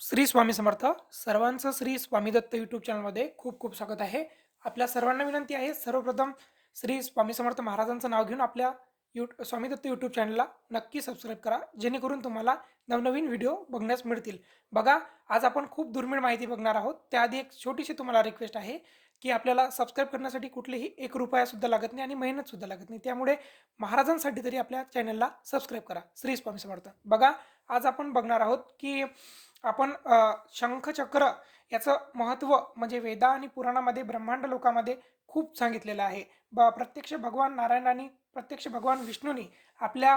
श्री स्वामी समर्थ सर्वांचं श्री स्वामी दत्त यूट्यूब चॅनलमध्ये खूप खूप स्वागत आहे. आपल्या सर्वांना विनंती आहे सर्वप्रथम श्री स्वामी समर्थ महाराजांचं नाव घेऊन आपल्या यू स्वामी दत्त यूट्यूब चॅनलला नक्की सबस्क्राईब करा जेणेकरून तुम्हाला नवनवीन व्हिडिओ बघण्यास मिळतील. बघा आज आपण खूप दुर्मिळ माहिती बघणार आहोत. त्याआधी एक छोटीशी तुम्हाला रिक्वेस्ट आहे की आपल्याला सबस्क्राईब करण्यासाठी कुठलेही एक रुपयासुद्धा लागत नाही आणि मेहनतसुद्धा लागत नाही. त्यामुळे महाराजांसाठी तरी आपल्या चॅनलला सबस्क्राईब करा. श्री स्वामी समर्थ. बघा आज आपण बघणार आहोत की आपण शंखचक्र याचं महत्त्व म्हणजे वेदा आणि पुराणामध्ये ब्रह्मांड लोकामध्ये खूप सांगितलेलं आहे. ब प्रत्यक्ष भगवान नारायणाने प्रत्यक्ष भगवान विष्णूनी आपल्या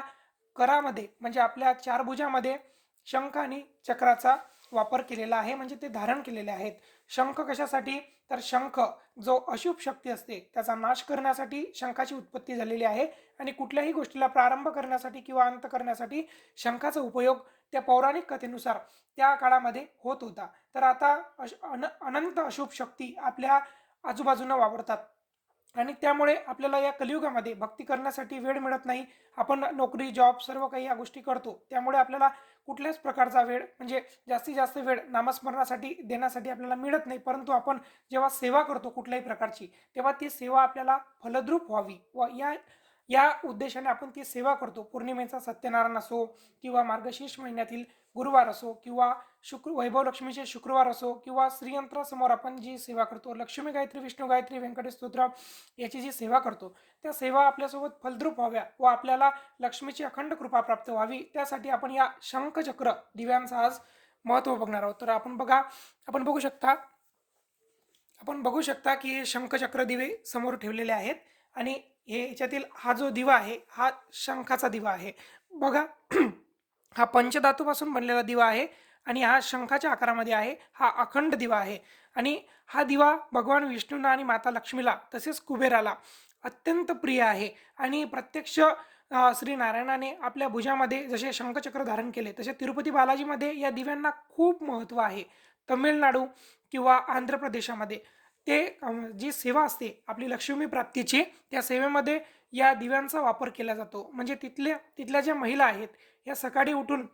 करामध्ये म्हणजे आपल्या चारभुजामध्ये शंख आणि चक्राचा वापर केलेला आहे म्हणजे ते धारण केलेले आहेत. शंख कशासाठी? तर शंख जो अशुभ शक्ती असते त्याचा नाश करण्यासाठी शंखाची उत्पत्ती झालेली आहे आणि कुठल्याही गोष्टीला प्रारंभ करण्यासाठी किंवा अंत करण्यासाठी शंखाचा उपयोग त्या पौराणिक कथेनुसार त्या काळामध्ये होत होता. तर आता अश अन अनंत अशुभ शक्ती आपल्या आजूबाजूनं वावरतात. आणि त्यामुळे आपल्याला या कलियुगामध्ये भक्ती करण्यासाठी वेळ मिळत नाही. आपण नोकरी जॉब सर्व काही या गोष्टी करतो. त्यामुळे आपल्याला कुठल्याच प्रकारचा वेळ म्हणजे जास्तीत जास्त वेळ नामस्मरणासाठी देण्यासाठी आपल्याला मिळत नाही. परंतु आपण जेव्हा सेवा करतो कुठल्याही प्रकारची तेव्हा ती सेवा आपल्याला फलद्रूप व्हावी व या या उद्देशाने आपण ती सेवा करतो. पौर्णिमेचा सत्यनारायण असो किंवा मार्गशीर्ष महिन्यातील गुरुवार असो किंवा शुक्र वैभव लक्ष्मीचे शुक्रवार असो किंवा श्रीयंत्रासमोर आपण जी सेवा करतो लक्ष्मी गायत्री विष्णू गायत्री व्यंकटेश स्तोत्र याची जी सेवा करतो त्या सेवा आपल्यासोबत फलद्रूप व्हाव्या व आपल्याला लक्ष्मीची अखंड कृपा प्राप्त व्हावी. त्यासाठी आपण या शंखचक्र दिव्यांचा आज महत्त्व बघणार आहोत. तर आपण बघा आपण बघू शकता आपण बघू शकता की हे शंखचक्र दिवे समोर ठेवलेले आहेत. आणि हे याच्यातील हा जो दिवा आहे हा शंखाचा दिवा आहे. बघा हा पंचधातूपासून बनलेला दिवा आहे आणि हा शंखाच्या आकारामध्ये आहे हा अखंड दिवा आहे. आणि हा दिवा भगवान विष्णूंना आणि माता लक्ष्मीला तसेच कुबेराला अत्यंत प्रिय आहे. आणि प्रत्यक्ष श्री नारायणाने आपल्या भुजामध्ये जसे शंखचक्र धारण केले तसे तिरुपती बालाजीमध्ये या दिव्यांना खूप महत्त्व आहे. तमिळनाडू किंवा आंध्र प्रदेशामध्ये. ते जी सेवा असते आपली लक्ष्मी प्राप्तीची त्या सेवेमध्ये या दिव्यांचा वापर केला जातो. म्हणजे तिथल्या तिथल्या ज्या महिला आहेत या सकाळी उठून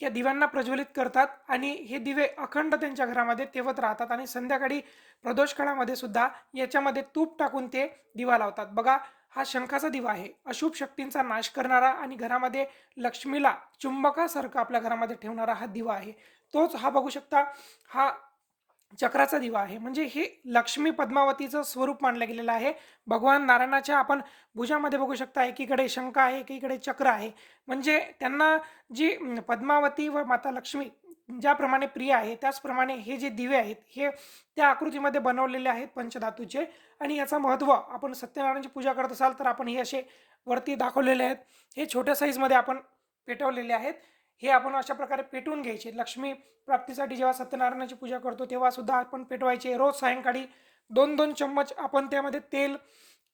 या दिव्यांना प्रज्वलित करतात आणि हे दिवे अखंड त्यांच्या घरामध्ये तेवत राहतात आणि संध्याकाळी प्रदोष काळामध्ये सुद्धा याच्यामध्ये तूप टाकून ते दिवा लावतात. बघा हा शंखाचा दिवा आहे. अशुभ शक्तींचा नाश करणारा आणि घरामध्ये लक्ष्मीला चुंबकासारखा आपल्या घरामध्ये ठेवणारा हा दिवा आहे. तोच हा बघू शकता हा चक्राचा दिवा आहे. म्हणजे हे लक्ष्मी पद्मावतीचं स्वरूप मानलं गेलेलं आहे. भगवान नारायणाच्या आपण भुजामध्ये बघू शकता एकीकडे शंका आहे एकीकडे चक्र आहे. म्हणजे त्यांना जी पद्मावती व माता लक्ष्मी ज्याप्रमाणे प्रिय आहे त्याचप्रमाणे हे जे दिवे आहेत हे त्या आकृतीमध्ये बनवलेले आहेत पंचधातूचे. आणि याचं महत्त्व आपण सत्यनारायणची पूजा करत असाल तर आपण हे असे वरती दाखवलेले आहेत. हे छोट्या साईजमध्ये आपण पेटवलेले आहेत. हे आपण अशा प्रकारे पेटवून घ्यायचे. लक्ष्मी प्राप्तीसाठी जेव्हा सत्यनारायणाची पूजा करतो तेव्हा सुद्धा आपण पेटवायचे. रोज सायंकाळी दोन दोन चम्मच आपण त्यामध्ये तेल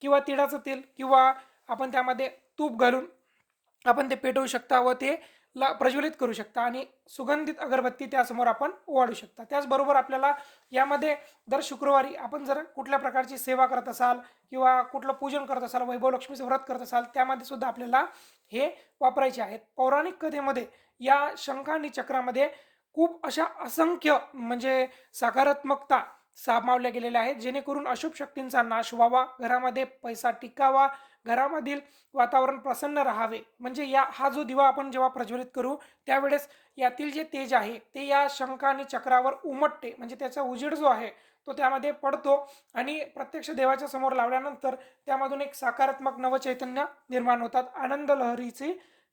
किंवा तिळाचं तेल किंवा आपण त्यामध्ये तूप घालून आपण ते पेटवू शकता व ते ला प्रज्वलित करू शकता आणि सुगंधित अगरबत्ती त्यासमोर आपण ओवाळू शकता. त्याचबरोबर आपल्याला यामध्ये दर शुक्रवारी आपण जर कुठल्या प्रकारची सेवा करत असाल किंवा कुठलं पूजन करत असाल वैभव लक्ष्मीचं व्रत करत असाल त्यामध्ये सुद्धा आपल्याला हे वापरायचे आहेत. पौराणिक कथेमध्ये या शंख आणि चक्रामध्ये खूप अशा असंख्य म्हणजे सकारात्मकता सामावल्या गेलेल्या आहेत. जेणेकरून अशुभ शक्तींचा नाश व्हावा. घरामध्ये पैसा टिकावा. घरामधील वातावरण प्रसन्न राहावे. म्हणजे या हा जो दिवा आपण जेव्हा प्रज्वलित करू त्यावेळेस यातील जे तेज आहे ते या शंख आणि चक्रावर उमटते. म्हणजे त्याचा उजेड जो आहे तो त्यामध्ये पडतो आणि प्रत्यक्ष देवाच्या समोर लावल्यानंतर त्यामधून एक सकारात्मक नवचैतन्य निर्माण होतात. आनंद लहरीचे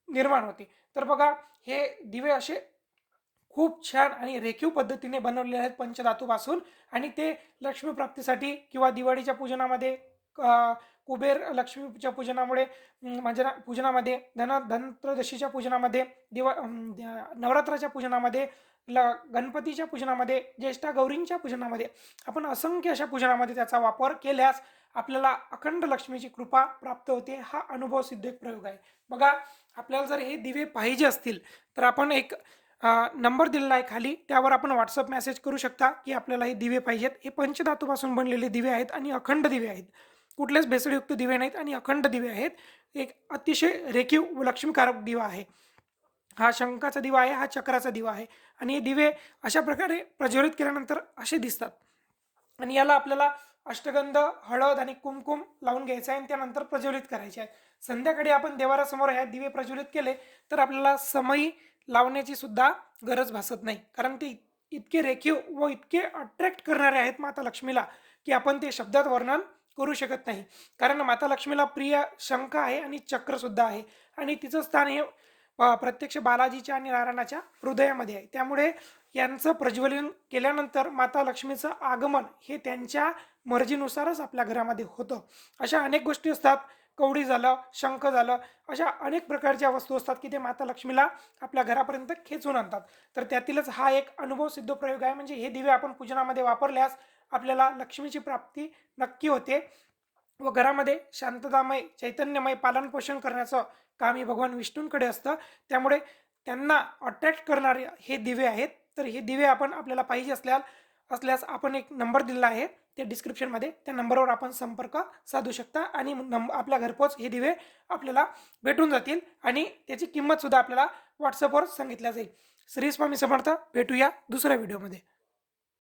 निर्माण होते. तर बघा हे दिवे असे खूप छान आणि रेखीव पद्धतीने बनवलेले आहेत पंचधातूपासून. आणि ते लक्ष्मी प्राप्तीसाठी किंवा दिवाळीच्या पूजनामध्ये कुबेर लक्ष्मीच्या पूजनामुळे म्हणजे पूजनामध्ये धन धनत्रदशीच्या पूजनामध्ये दिवा द- नवरात्राच्या पूजनामध्ये ल गणपतीच्या पूजनामध्ये ज्येष्ठा गौरींच्या पूजनामध्ये आपण असंख्य अशा पूजनामध्ये त्याचा वापर केल्यास आपल्याला अखंड लक्ष्मीची कृपा प्राप्त होते हा अनुभव सिद्ध एक प्रयोग आहे. बघा आपल्याला जर हे दिवे पाहिजे असतील तर आपण एक नंबर दिलेला आहे खाली. त्यावर आपण व्हॉट्सअप मेसेज करू शकता की आपल्याला हे दिवे पाहिजेत. हे पंचधातूपासून बनलेले दिवे आहेत आणि अखंड दिवे आहेत. कुठलेच भेसळयुक्त दिवे नाहीत आणि अखंड दिवे आहेत. एक अतिशय रेखीव व लक्ष्मीकारक दिवा आहे. हा शंखाचा दिवा आहे हा चक्राचा दिवा आहे आणि हे दिवे अशा प्रकारे प्रज्वलित केल्यानंतर असे दिसतात. आणि याला आपल्याला अष्टगंध हळद आणि कुमकुम लावून घ्यायचं आहे आणि त्यानंतर प्रज्वलित करायचे आहे. संध्याकाळी आपण देवारासमोर ह्या दिवे प्रज्वलित केले तर आपल्याला समयी लावण्याची सुद्धा गरज भासत नाही. कारण ते इतके रेखीव व इतके अट्रॅक्ट करणारे आहेत माता लक्ष्मीला की आपण ते शब्दात वर्णन करू शकत नाही. कारण माता लक्ष्मीला प्रिय शंख आहे आणि चक्रसुद्धा आहे. आणि तिचं स्थान हे प्रत्यक्ष बालाजीच्या आणि नारायणाच्या हृदयामध्ये आहे. त्यामुळे यांचं प्रज्वलन केल्यानंतर माता लक्ष्मीचं आगमन हे त्यांच्या मर्जीनुसारच आपल्या घरामध्ये होतं. अशा अनेक गोष्टी असतात. कवडी झालं शंख झालं अशा अनेक प्रकारच्या वस्तू असतात की ते माता लक्ष्मीला आपल्या घरापर्यंत खेचून आणतात. तर त्यातीलच हा एक अनुभव सिद्ध प्रयोग आहे. म्हणजे हे दिवे आपण पूजनामध्ये वापरल्यास आपल्याला लक्ष्मीची प्राप्ती नक्की होते. व घरामध्ये शांततामय चैतन्यमय पालनपोषण करण्याचं काम हे भगवान विष्णूंकडे असतं. त्यामुळे त्यांना अट्रॅक्ट करणारे हे दिवे आहेत. तर हे दिवे आपण आपल्याला पाहिजे असल्या असल्यास आपण एक नंबर दिलेला आहे. ते डिस्क्रिप्शनमध्ये त्या नंबरवर आपण संपर्क साधू शकता आणि नंब आपल्या घरपोच हे दिवे आपल्याला भेटून जातील आणि त्याची किंमतसुद्धा आपल्याला व्हॉट्सअपवर सांगितल्या जाईल. श्री स्वामी समर्थ भेटूया दुसऱ्या व्हिडिओमध्ये